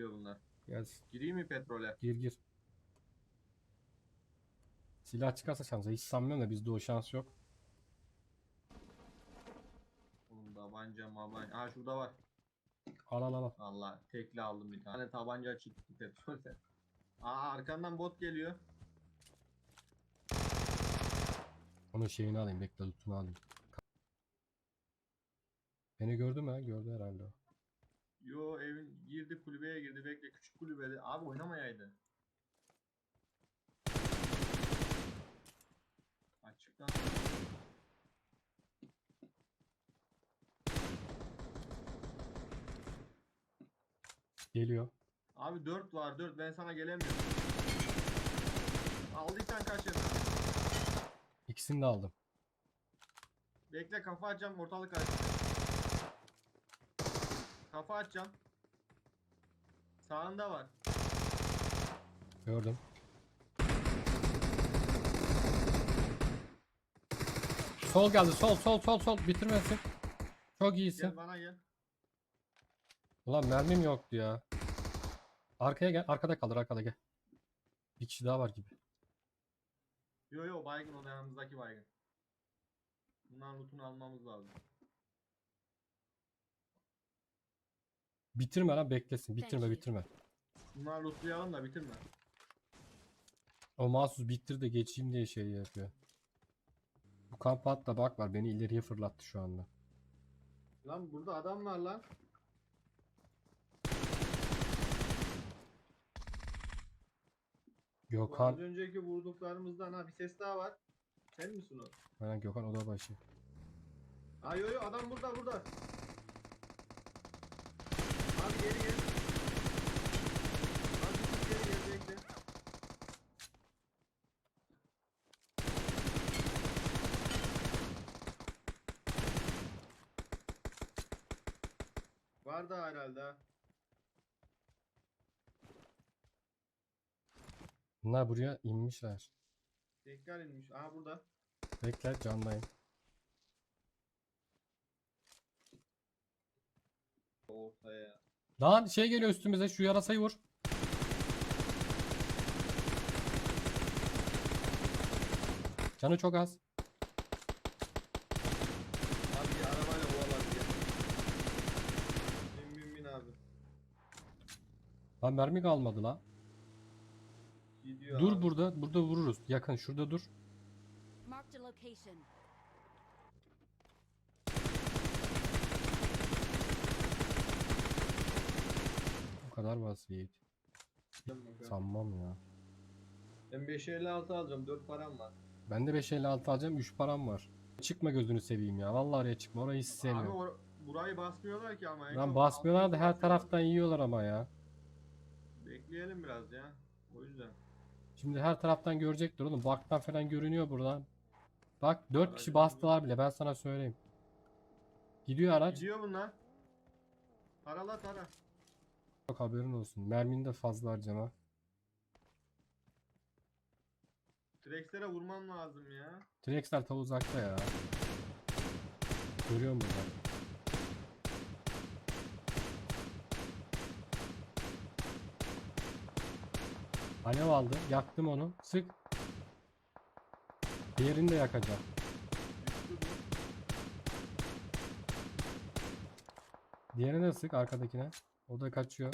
Geliyor bunlar. Gelsin. Gireyim mi petrole? Gir gir. Silah çıkarsa şansa. Hiç sanmıyorum da bizde o şans yok. Oğlum tabanca mabanca. Aa şurada var. Al al al. Valla tekli aldım bir tane. Tabanca çıktı petrolde. Aa arkandan bot geliyor. Onun şeyini alayım. Bekle lootunu alayım. Beni gördü mü? ha? Gördü herhalde o. Yo evin girdi kulübeye girdi. Bekle küçük kulübede. Abi oynamayaydı. Açıktan. Geliyor. Abi 4 var 4 ben sana gelemiyorum. Aldıysan kaçın. İkisini de aldım. Bekle kafa atacağım ortalık aç. Kafa atacağım. Sağında var. Gördüm. Sol geldi. Sol sol sol sol. Bitirmesin. Çok iyisin. Gel bana gel. Ulan mermim yoktu ya. Arkaya gel. Arkada kaldır. Arkada gel. Bir kişi daha var gibi. Yo yo baygın o da yanımızdaki baygın. Bunların lootunu almamız lazım. Bitirme lan beklesin. Bitirme you. bitirme. Bunları lootlayalım da bitirme. O mahsus bitir de geçeyim diye şey yapıyor. Bu kamp hatta bak var. Beni ileriye fırlattı şu anda. Lan burada adam var lan. Bu Gökhan. az önceki vurduklarımızdan ha bir ses daha var. Sen misin o? Aynen Gökhan oda başı. Ha yo yo adam burada burada. Abi geri gel. Abi geri gel bekle. Var da herhalde ha. Bunlar buraya inmişler. Tekrar inmiş. Aha burada. Bekle candayım. Ortaya. Lan şey geliyor üstümüze şu yarasayı vur. Canı çok az. Abi bir arabayla kovalar ya. Bin bin bin abi. Lan mermi kalmadı la. Gidiyor Dur abi. burada. Burada vururuz. Yakın şurada dur. Marked a location. Kadar basit. Sanmam ya. Ben 556 alacağım 4 param var. Ben de 556 alacağım 3 param var. Çıkma gözünü seveyim ya. Vallahi oraya çıkma. Orayı hiç Abi sevmiyorum. or- burayı basmıyorlar ki ama. Lan basmıyorlar da her taraftan yiyorlar ama ya. Bekleyelim biraz ya. O yüzden. Şimdi her taraftan görecektir oğlum. Baktan falan görünüyor buradan. Bak 4 kişi bastılar bile ben sana söyleyeyim. Gidiyor araç. Gidiyor bunlar. Tarala tara. Çok haberin olsun. Mermini de fazla harcama. Trexlere vurmam lazım ya. Trexler ta uzakta ya. Görüyorum burada. Alev aldı. Yaktım onu. Sık. Diğerini de yakacağım. Diğerine de sık arkadakine. O da kaçıyor.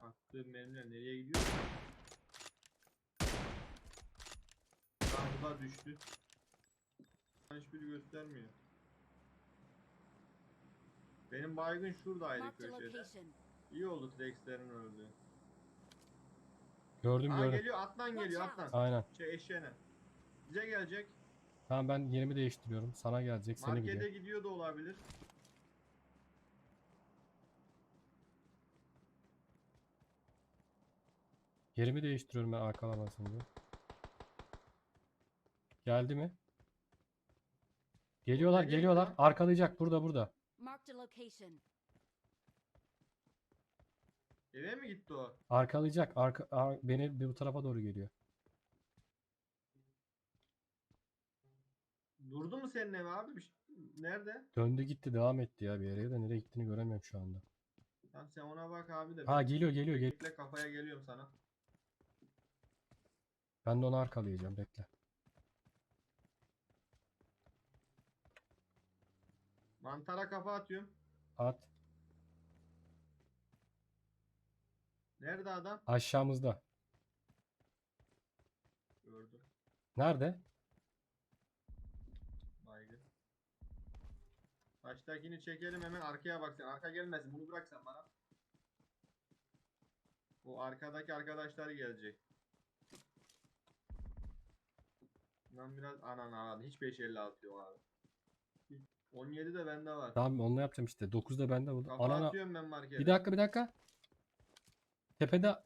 Attığım mermiler nereye gidiyor? Lan bu da düştü. Hiçbiri göstermiyor. Benim baygın şuradaydı köşede. İyi oldu Trexlerin öldü. Gördüm Aa gördüm. geliyor atlan geliyor atlan. Aynen. Şey eşeğine. Bize gelecek. Tamam ben yerimi değiştiriyorum. Sana gelecek. Seni Markete biliyor. gidiyor da olabilir. Yerimi değiştiriyorum ben arkalamasın diye. Geldi mi? Geliyorlar geliyorlar. gidiyor? Arkalayacak burada burada. Marked a location. Eve mi gitti o? Arkalayacak. Arka, ar- beni bu tarafa doğru geliyor. Durdu mu senin ev abi? Bir şey- Nerede? Döndü gitti devam etti ya bir yere de nereye gittiğini göremiyorum şu anda. Tamam sen ona bak abi de. Ha geliyor geliyor geliyor. Bekle kafaya geliyorum sana. Ben de onu arkalayacağım bekle. Mantara kafa atıyorum. At. Nerede adam? Aşağımızda. Gördüm. Nerede? Baygın. Baştakini çekelim hemen arkaya bak sen. Arka gelmesin. Bunu bırak sen bana. O arkadaki arkadaşlar gelecek. Lan biraz anan anan. Hiç 556 yok abi. 17 de bende var. Tamam onunla yapacağım işte. 9 da bende oldu. Kafa Anana. atıyorum ben markete. Bir dakika bir dakika. Tepede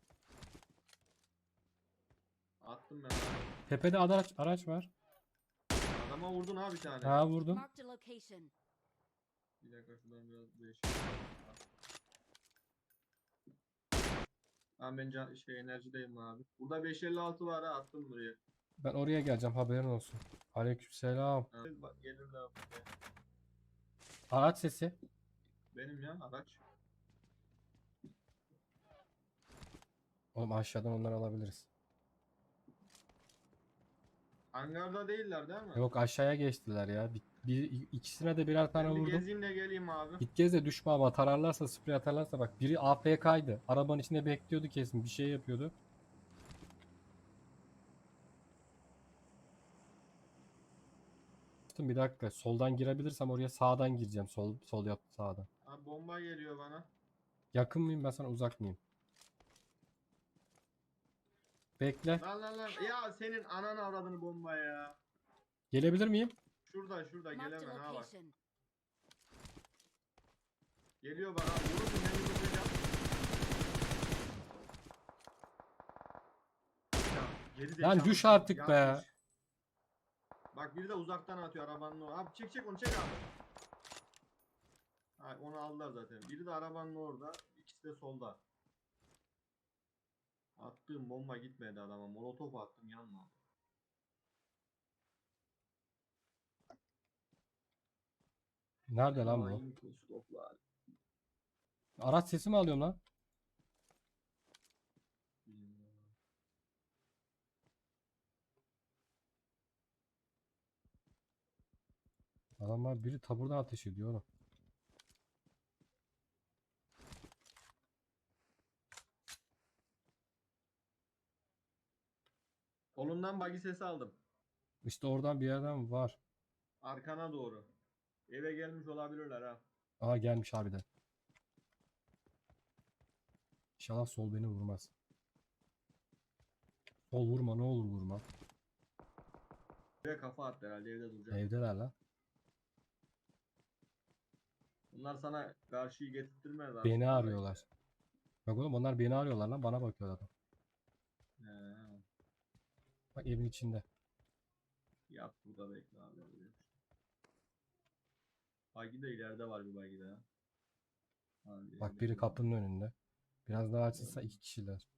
Attım ben. tepede araç araç var. Adama vurdun ha bir tane. Ha vurdum. Marked a location. Bir dakika şuradan biraz değişik. Ben ben can, şey enerjideyim abi. Burada 556 var ha attım buraya. Ben oraya geleceğim haberin olsun. Aleykümselam. Ha, bak gelirler buraya. Araç sesi. Benim ya araç. Oğlum aşağıdan onları alabiliriz. Hangarda değiller değil mi? Yok aşağıya geçtiler ya. Bir, bir- ikisine de birer tane Ben vurdum. gezeyim de geleyim abi. Gideceğiz de düşme ama tararlarsa sprey atarlarsa bak biri AFK'ydı. Arabanın içinde bekliyordu kesin bir şey yapıyordu. Bir dakika soldan girebilirsem oraya sağdan gireceğim. Sol sol yap sağdan. Abi bomba geliyor bana. Yakın mıyım ben sana uzak mıyım? Bekle. Lan lan lan. Ya senin anan avradını bomba ya. Gelebilir miyim? Şurada şurada gelemem ha bak. Geliyor bana. Vurursun beni geri Lan düş artık be. Bak biri de uzaktan atıyor arabanın o. Abi çek çek onu çek abi. Ha, onu aldılar zaten. Biri de arabanın orada. ikisi de solda. Attığım bomba gitmedi adama. Molotof attım yanmadı. Nerede lan bu? Pusloklar. Araç sesi mi alıyorum lan? Adamlar biri taburdan ateş ediyor oğlum. Kolundan bagi sesi aldım. İşte oradan bir yerden var. Arkana doğru. Eve gelmiş olabilirler ha. Aa gelmiş harbiden. İnşallah sol beni vurmaz. Sol vurma ne olur vurma. Eve kafa attı herhalde evde duracak. Evdeler lan. Bunlar sana karşıyı getirtmez abi. Beni arıyorlar. Bak oğlum onlar beni arıyorlar lan bana bakıyor adam. He, Bak evin içinde. yat burada bekle abi. Bagi de ileride var bir bagi daha. Abi, Bak biri bir- kapının önünde. Biraz daha açılsa iki kişiler.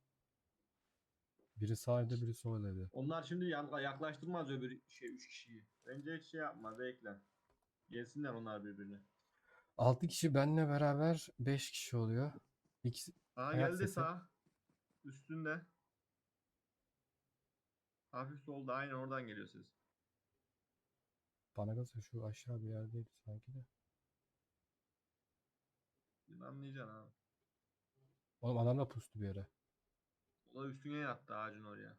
Biri sağ evde biri sol evde. Onlar şimdi yan- yaklaştırmaz öbür şey üç kişiyi. Bence hiç şey yapma bekle. Gelsinler onlar birbirine. 6 kişi benle beraber 5 kişi oluyor. İkisi Aa Ayak geldi sesi. sağ. Üstünde. Hafif solda aynen oradan geliyor ses. bana kalırsa şu aşağı bir yerdeydi sanki de. Şimdi anlayacaksın abi. Oğlum adam da pustu bir yere. O da üstüne yattı ağacın oraya.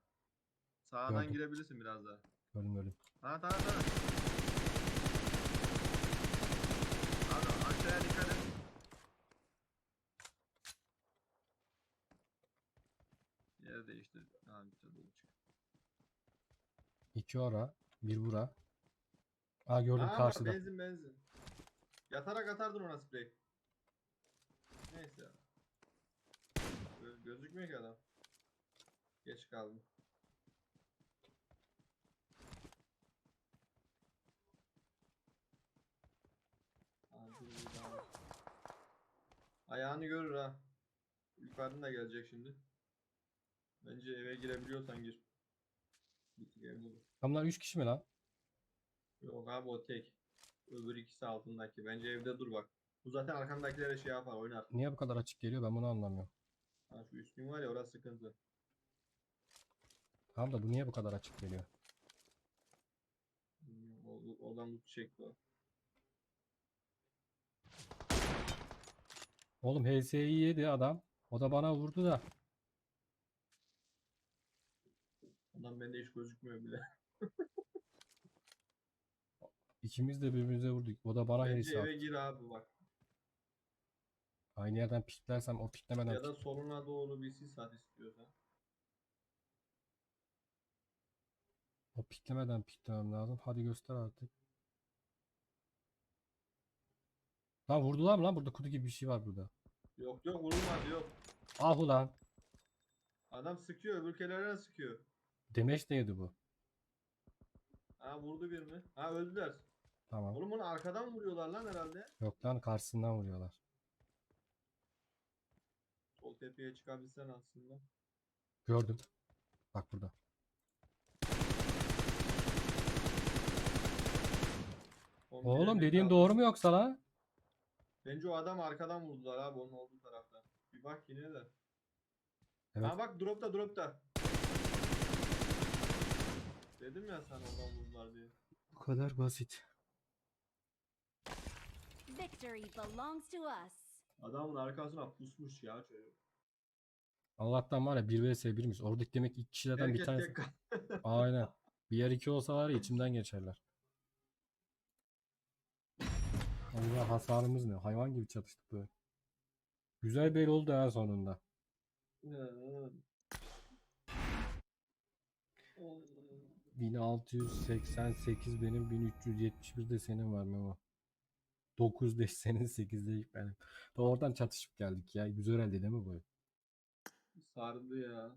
Sağdan Gördüm. girebilirsin biraz daha. Gördüm gördüm. Ha tamam tamam. Aşağıya dikkat et. Yer değiştir. Ha dolu çık. İki ora, bir bura. Aa gördüm Aa, karşıda. Benzin benzin. Yatarak atardın ona sprey. Neyse. Gö- gözükmüyor ki adam. Geç kaldım. Abi, daha- Ayağını görür ha. Yukarıdan da gelecek şimdi. Bence eve girebiliyorsan gir. Dur. Adamlar 3 kişi mi lan? Yok abi o tek. Öbür ikisi altındaki. Bence evde dur bak. Bu zaten arkandakilere şey yapar oynar. Niye bu kadar açık geliyor ben bunu anlamıyorum. Ha şu üstün var ya orası sıkıntı. Tamam da bu niye bu kadar açık geliyor? Hmm, O, oradan loot çekti o. Oğlum HS'yi yedi adam. O da bana vurdu da. Ondan bende hiç gözükmüyor bile. İkimiz de birbirimize vurduk. O da bana Bence HS eve attı. gir abi bak. Aynı yerden piklersem o piklemeden Ya da soluna doğru bir sis at istiyorsan. o piklemeden piklemem lazım. Hadi göster artık. Lan vurdular mı lan? Burada kutu gibi bir şey var burada. Yok yok vurulmaz yok. Ah ulan. Adam sıkıyor öbürkelerine sıkıyor. Demeç neydi bu? Ha vurdu birini. Ha öldüler. Tamam. Oğlum onu arkadan vuruyorlar lan herhalde. Yok lan karşısından vuruyorlar. Sol tepeye çıkabilsen aslında. Gördüm. Bak burada. Oğlum kaldı. doğru mu yoksa lan? Bence o adam arkadan vurdular abi onun olduğu taraftan. Bir bak yine de. Evet. Ha bak dropta dropta. Dedim ya sana oradan vurdular diye. Bu kadar basit. Victory belongs to us. Adamın arkasına pusmuş ya çocuk. Allah'tan var ya 1 vs 1'miş. Oradaki demek iki kişilerden bir tanesi. Aynen. Bir yer iki olsa var ya içimden geçerler. Allah hasarımız ne? Hayvan gibi çatıştık böyle. Güzel bel oldu en sonunda. Hı. 1688 benim 1371 de senin var Memo. 9 de senin 8 de benim. Oradan çatışıp geldik ya. Güzel elde değil mi bu? Sardı ya.